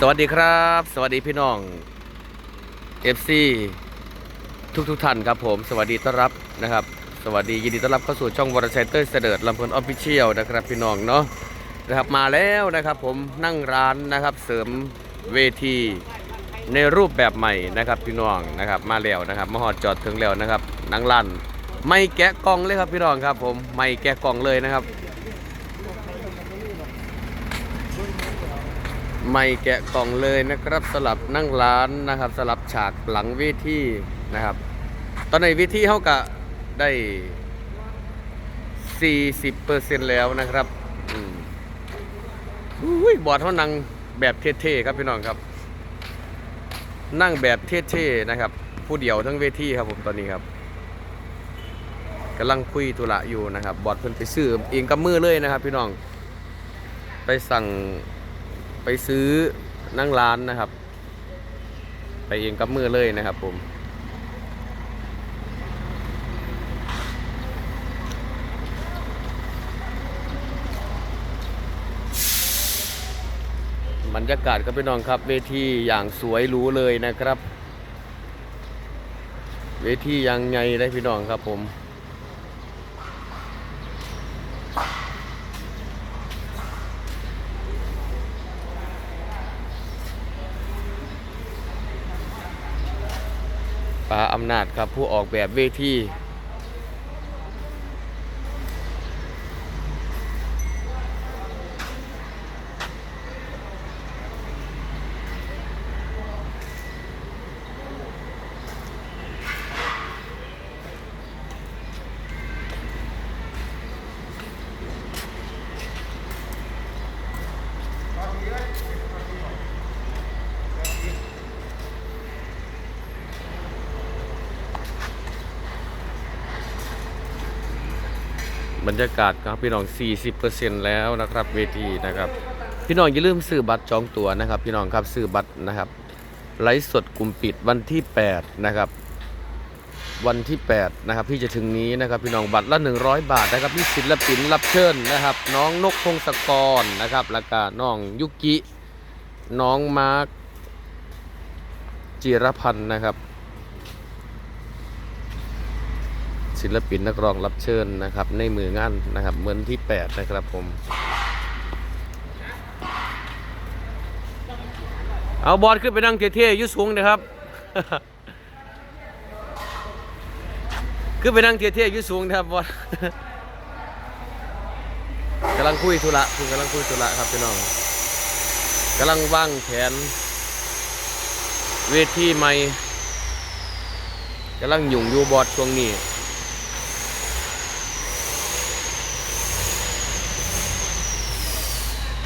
สวัสดีครับ สวัสดีพี่น้อง FC ทุกทุกท่านครับผม สวัสดีต้อนรับนะครับ สวัสดียินดีต้อนรับเข้าสู่ช่องวอร์ชัยเต้ยเสด็จลำเพลินออฟฟิเชียลนะครับพี่น้องเนาะนะครับมาแล้วนะครับผมนั่งร้านนะครับเสริมเวทีในรูปแบบใหม่นะครับพี่น้องนะครับมาแล้วนะครับมาหอดจอดถึงแล้วนะครับนังลั่นไม่แกะกล่องเลยครับพี่น้องครับผมไม่แกะกล่องเลยนะครับ ไม่แกะกล่องเลยนะครับสลับนั่งร้านนะครับ สลับฉากหลังเวทีนะครับ ตอนในเวทีเขากะได้ 40%แล้วนะครับอืมอุ้ยบอดเขานั่งแบบเท่ๆครับพี่น้องครับ นั่งแบบเท่ๆนะครับ ผู้เดียวทั้งเวทีครับผมตอนนี้ครับกำลังคุยธุระอยู่นะครับ บอดเพิ่นไปซื้อเองกับมือเลยนะครับ พี่น้อง ไปสั่ง ไปซื้อนั่งร้านนะครับ ไปเองกับมือเลยนะครับผมบรรยากาศก็พี่น้องครับ เวทีอย่างสวยหรูเลยนะครับ เวทีอย่างไงได้พี่น้องครับผมาอำนาจครับผู้ออกแบบเวที บรรยากาศครับพี่น้อง 40%แล้วนะครับเวทีนะครับ พี่น้องอย่าลืมซื้อบัตรจองตั๋วนะครับ พี่น้องครับซื้อบัตรนะครับไลฟ์สดกลุ่มปิดวันที่ 8 นะครับ วันที่ 8 นะครับที่จะถึงนี้นะครับ พี่น้องบัตรละ 100 บาทนะครับมีศิลปินรับเชิญนะครับ น้องนกพงศกรนะครับแล้วก็น้องยุกิน้องมาร์คจิรพันธ์นะครับ ศิลปินนักร้องรับเชิญนะครับ ในมืองานนะครับเมือนที่ 8 นะครับผม เอาบอลขึ้นไปนั่งเท่ๆยุสูงนะครับ ขึ้นไปนั่งเท่ๆยุสูงนะครับบอลกำลังคุยธุระคุณกำลังคุยธุระครับพี่น้องกำลังว่างแผน เวทีใหม่กำลังยุ่งอยู่บอดช่วงนี้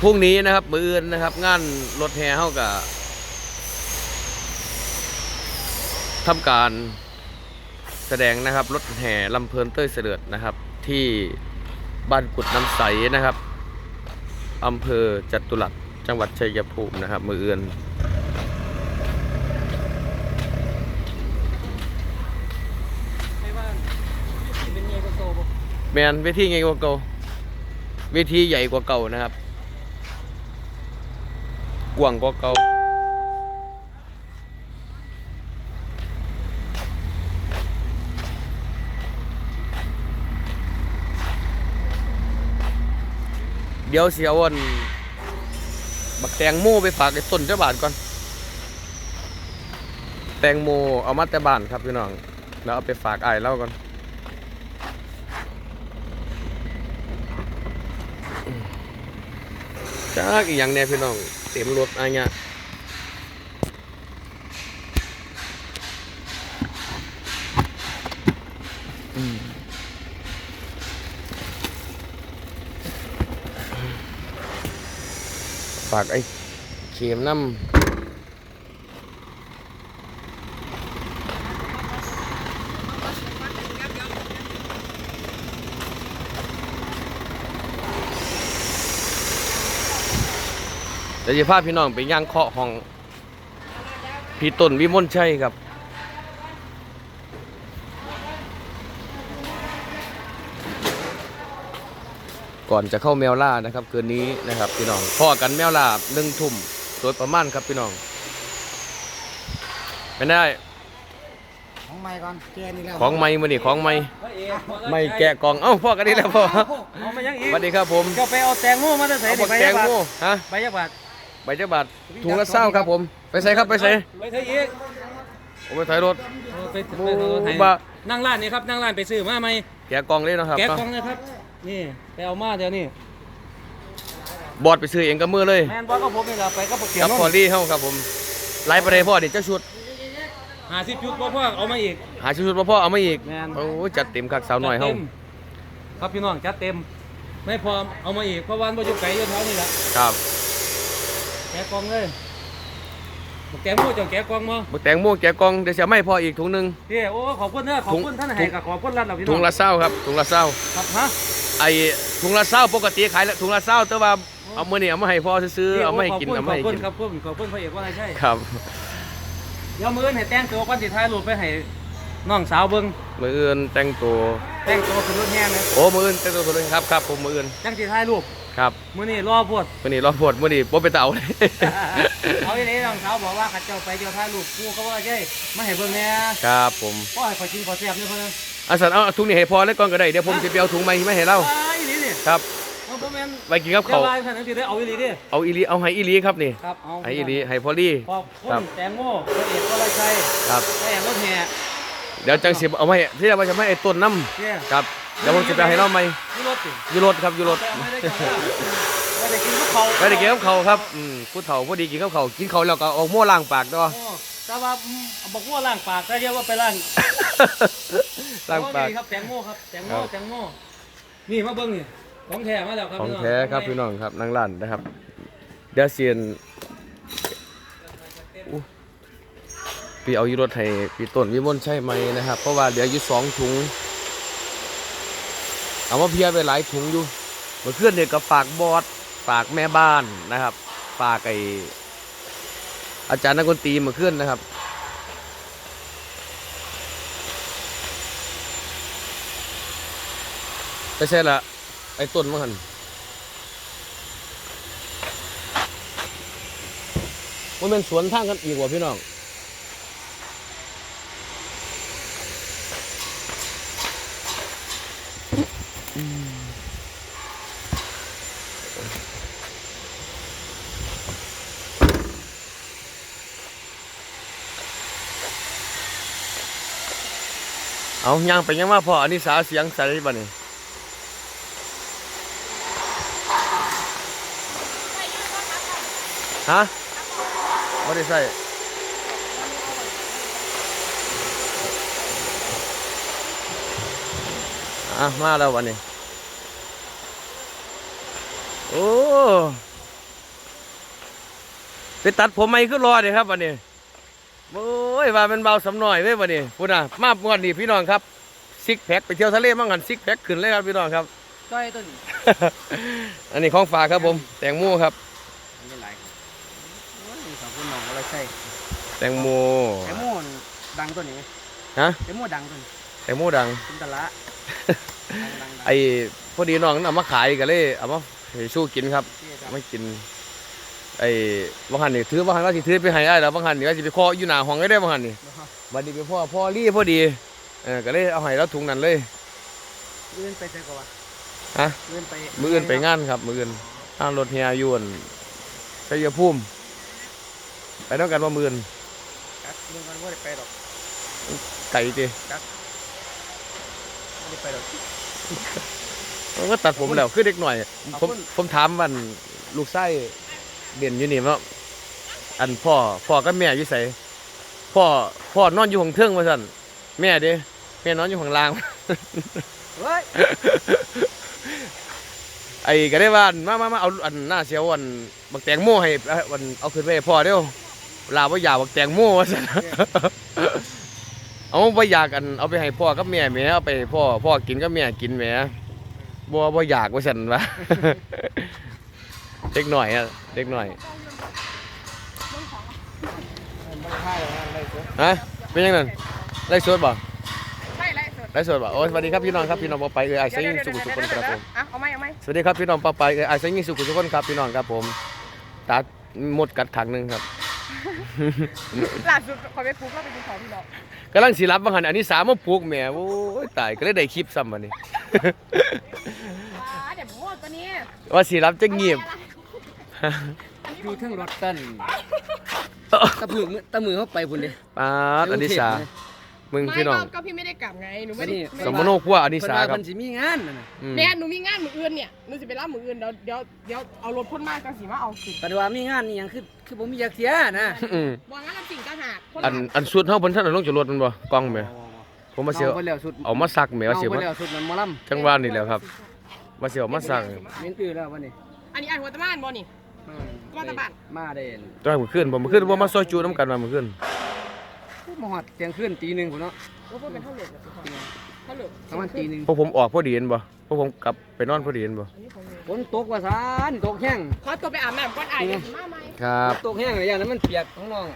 พรุ่งนี้นะครับ มืออื่นนะครับ งานรถแห่เข้ากับทำการแสดงนะครับ รถแห่ลำเพลินเต้ยเสด็จนะครับ ที่บ้านกุดน้ำใสนะครับอำเภอจตุรัสจังหวัดชัยภูมินะครับ มืออื่นไม่ว่าเป็นเงยก็โตบ่แมนเวทีไงกว่าเก่าเวทีใหญ่กว่าเก่านะครับ กว้างกว่าเก่าเดี๋ยวเสียวันบักแตงโมไปฝากไอ้ต้นเจ้าบาทก่อน แตงโมเอามาแต่บ้านครับพี่น้อง แล้วเอาไปฝากไอ้เล่าก่อนจากอีกอย่างเนี่ยพี่น้อง เต็มรถอะไรเงี้ยอืมฝากไอ้เข็มน้ำ ดี๋ยวจะพาพี่น้องไปย่างเคาะห้องพี่ต้นวิมลชัยครับ ก่อนจะเข้าแมวล่านะครับคืนนี้นะครับพี่น้องพ่อกันแมวล่าหนึ่งทุ่มโดยประมาณครับพี่น้องเป็นได้ ของใหม่ก่อนแกนี่แล้วของไม้มาดิของไม้พระเอกพอไม่แกะกล่องเอ้าพ่อกันนี่แล้วพ่อเอามายังอีสกวัสดีครับผมก็ไปเอาแตงโมมาได้ใส่เอาดิบักใบแตยางบาทโมฮะ ใบยาบาทใบเจ้าบาทถุงละเศร้าครับผม ไปใส่ครับไปใส่ไปใส่อีกผมไปถอยรถ เออไปโอ้ไปเอาให้บ้านั่งร้านนี่ครับนั่งร้านไปซื้อมาไหมแกะกล่องเลยเนาะครับแกะเนาะกล่องเลยครับ นี่ไปเอามาเดี๋ยวนี้บอดไปซื้อเองกับมือเลยแมนบอสก็ผมนี่แหละไปก็เกี่ยควรับพอลี่เฮาครับผมไล่ประเดี๋ยวพ่อนี่เจ้าชุด หาสิบชุดพ่อพ่อเอามาอีก หาชุดมาพ่อเอามาอีกแม่น โอ้ยจัดเต็มคักสาวหน่อยเฮาจัดต็มครับพี่น้องจัดเต็ม ไม่พอเอามาอีกเพราะวันบ่อยู่ไกลอยู่แถวนี่แหละครับแกะกล่องเลยบอกแกะหมูเจังแกะกล่องมาบักแตงโมแกะกล่องเดี๋ยวจะไม่พออีกถุงหนึงพี่โอ้ขอบคุณเด้อขอบคุณท่านให้กับขอบคุณรัฐเราพี่น้องถุงละเศร้าครับถุงละเศร้าครับฮะ ไอ้ถุงละเศร้าปกติขายละถุงละเศร้าแต่ว่าเอามื้อนี้เอามาให้พ่อซื้อๆเอามาให้กินเอามาให้ขอบคุกิณนขอบคุณขอบคุณพระเอกว่าอะไรใช่ครับเดี๋ยวมื้ออนให้แต่งตัวก่อนสิถ่ายรูปไปให้น้องสาวเบิ่งมื้ออื่นแต่งตัวแต่งตัวขึ้นรถแห่นะโอ้มื้ออื่นแต่งตัวเลยครับครับผมมื้ออื่นจังสิถ่ายรูป ครับมื้อนี้รอพวดมื้อนี้รอโพดมื้อนี้บ่ไปเตาเลย เอาอีนี้น้องสาวบอกว่าขัดเจ้าไปเจ้าถ่ายรูปกูก็ว่าใช่มาให้เบิ่งแหน่ครับผมพ่อให้ขอยกินขอแซ่บเนี่ยเพิ่นอาสันเอาถุงนี้ให้พอแล้วก่อนก็ได้เดี๋ยวผมจะไปเอาถุงใหม่มาให้เราอ้ายอีหลีนี่ครับเอาบ่แม่นไว้กินกับเดี๋ยเขาวลายขนาดนี้ได้เอาอีหลีดิเอาอีหลีเอาให้อีหลีครับนี่ครับเอาให้อีหลีให้พอลี่ขอบคุครัณบแตงโมพระเอกว่าอะไรใช่ครับแม่รถแห่เดี๋ยวจังสิเอามาให้ที่เราจะไม่ไอ้ต้นน้เนี่ยำครับ เดี๋ยวผมจะไปให้เราใหม่นี่รถสิอยูรถครับอยูรถแต่ไม่ได้กินข้าวไม่ได้กินข้าวไม่ได้กินกับเขาวครับอืมผู้เฒ่าพอดีกินกับเขาวกินเขาวแล้วก็เอาหม้อล้างปากต่อโอ้แต่ว่าอืมบอกว่าล้างปากได้เรียกว่าไปล้างล้างปาก โอ้นี่ครับแตงโมครับแตงโมครับ แตงโมนี่มาเบิ้งนี่ของแท้มาแล้วครับของพี่น้แท้ครับพี่น้องครับนั่งร้านนะครับ เดี๋ยวเซียนอู้พี่เอาอยูรถให้พี่ต้นวิมลใช่ไหมนะครับ เพราะว่าเหลืออยู่สองถุง เอามาเพียไปหลายถุงอยู่เมื่อคืนเนี่ยก็ฝากบอสฝากแม่บ้านนะครับ ฝากไออาจารย์นักดนตรีเมื่อคืนนะครับไม่ใช่ละไอ้ต้นมันหันมันเป็นสวนทางกันอีกว่ะพี่น้อง เอาย่างไปยังมาพออันนี้สาเสียงใส่ได้ป่ะนี่ฮะไม่ได้ใส่อะมาแล้ววันนี้ โอ้ไปตัดผมไม่ขึ้นรอเลยครับวันนี้โอ้ ยว่าเป็นเบาสำหน่อยเว้ยวันนี้พูดนะมาเมื่อวันนี้พี่น้องครับซิกแพคไปเที่ยวทะเลมั่งกันซิกแพคขึ้นเลยครับพี่น้องครับจ้อยต้นอันนี้ของฝากครับผม แตงโมครับไม่เป็นไรขอบคุณน้องอะไรใช่แตงโมแตงโมดังตัวนี้ฮะแตงโมดังตัวนี้แตงโมดังคุณตะละดังไอ้พอดีน้องเอามาขายกันเลยเอามาให้สู้กินครับๆไม่กิน ไอ้บางหันนี่ถือบางหันว่าสิถือไปให้ได้แล้วบางหันนี่ว่าสิไปคออยู่หน้าห้องได้ได้บางหันนี่วันนี้ไปพ่อพ่อรี่พอดีเออก็เลยเอาให้แล้วถุงนั้นเลยเลื่อนไปใจก่อนฮะเลื่อนไปมืออื่นไปงานครับ มืออื่นอ้างรถเฮียอยวนชัยภูมิไปต้องกันว่ามืออื่นครับเลื่อนมันว่าได้ไปหรอกไก่จีไม่ได้ไปหรอกมันก็ตัดผมแล้วคือเด็กหน่อยขอบผมคุณผมถามมันลูกไส้ เด่นอยู่นี่ว่าอันพ่อพ่อกับแม่อยู่ไสพ่อพ่อนอนอยู่ของเทิงมาสั่นแม่เด้แม่นอนอยู่ของล่างเฮ้ยไอ้ก็ได้ว่ามามามาเอาอันหน้าเสียวอันบักแตงโมให้เอาอันเอาขึ้นไปให้พ่อเดียวลาว่าอยากบักแตงโมว่าซั่นเอาไปอยากอันเอาไปให้พ่อกับแม่แหม่เอาไปให้พ่อพ่อกินกับแม่กินแหม่บ่บ่อยากว่าซั่นวะ เด็กหน่อยอะเด็กหน่อยฮะเป็นยังไงไล่สดบ่ไล่ไล่สดไล่สดบ่โอ้สวัสดีครับพี่น้องครับพี่น้องปอไปเอ้ยไอ้ายเสียงยิ่งสุขุสุขคนครับผมอะเอาไหมเอาไหมสวัสดีครับพี่น้องปอไปเอ้ยไอ้ายเสียงยิ่งสุขุสุขคนครับพี่น้องครับผมตัดหมดกัดขังหนึงครับล่าสุดขอไปปลุ๊กเราไปกินของพี่น้องกำลังสิรับบางหันอันนี้สามมาปลูกแหม่โอ้ยตายก็เลยได้คลิปซ้ำวันนี้ว้าเดี๋ยวโมดตัวนี้ว่าสิรับจะเงียบ อยู่เทั้งรถตันตะมือตะมือเข้าไปพุ่นเด้ปาดอนิสามึงไม่พี่น้อง ก็ก็พี่ไม่ได้กลับไงหนูไม่ได้นี่สมโนครัวอนิเพิ่นสาว่าครับเพิ่นสิมีงานนั่นน่ะอืมเนี่ยหนูมีงานมืออื่นเนี่ยหนูจะไปรับมืออื่นเดี๋ยวเดี๋ยวเดี๋ยวเอารถพ่นมาจังสีมาเอาสิปัดว่ามีงานนี่หยังคือคือบ่มีจักเที่ยนะอืมวางงานทำสิ่งต่างหากคนอันอันสุดเฮาเพิ่นท่านเอาลงจากรถมันบ่กล้องแหมผมมาเสียวเอไปแล้วสุดเอามาซักแหมว่าเอาเสียวไปมาแล้วสุดมันหมอลำจังหวะนี่แหล้วครับว่าเสียวมาซักเม้นตื้อแล้ววันนี้อันนี้อ่านหัวตะบ้านบ่นี่ อืว่าแต่บ้านมาได้ตัวมื้อคืนบ่มื้อคืนบ่มาซอยจูน้ำกันว่ามื้อคืนผู้มาฮอดเที่ยงคืนตีหนึงพุ่นเนาะว่าเพื่อนเป็นเท่าเหลือเท่าเหลือประมาณตีหนึงพวกผมออกพอดีเห็นบ่พวกผมกลับไปนอนพอดีเห็นบ่อันนี้ของหนูฝนตกว่าซานตกแห้งขอตัวไปอาบน้ำก่อนไอ้เดี๋ยวมาไหมครับตกแห้งอะไรอย่างนั้นมันเปียกของน้อง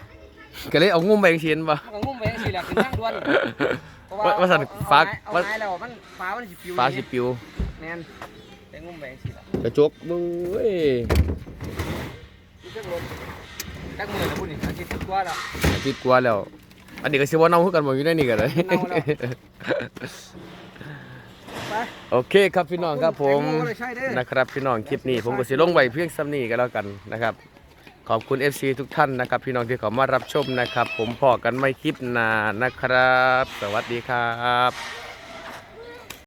ก็เลยเอางุ้มไปจังซี่เห็นบ่ มันก็งุ่มไปจังซี่แหละขึ้นทางด่วนเพราะว่าว่าซั่นเอฟ้า เอาว่าไม้แล้วมันฟ้ามันสิปิวฟ้าสิปิวแม่นไปงุ่มไปจังซี่ล่ะกระจกเบึ้งเว้ยมีเครื่องรถ จักมือแล้วพุ่นนี่อาทิตย์กว่าแล้วอาทิตย์กว่าแล้ว อันนี้ก็สิว่าเน่าคือกันบ่อยู่ในนี่ก็ได้เน่าแล้วไปโอเคครับพี่น้องครับผมนะครับพี่น้องคลิปนี้ ผมก็สิลงไว้เพียงซ้ำนี้ก็แล้วกันนะครับขอบคุณ FC ทุกท่านนะครับ พี่น้องที่เขามารับชมนะครับ ผมพอกันไม่คลิปหน้านะครับ สวัสดีครับ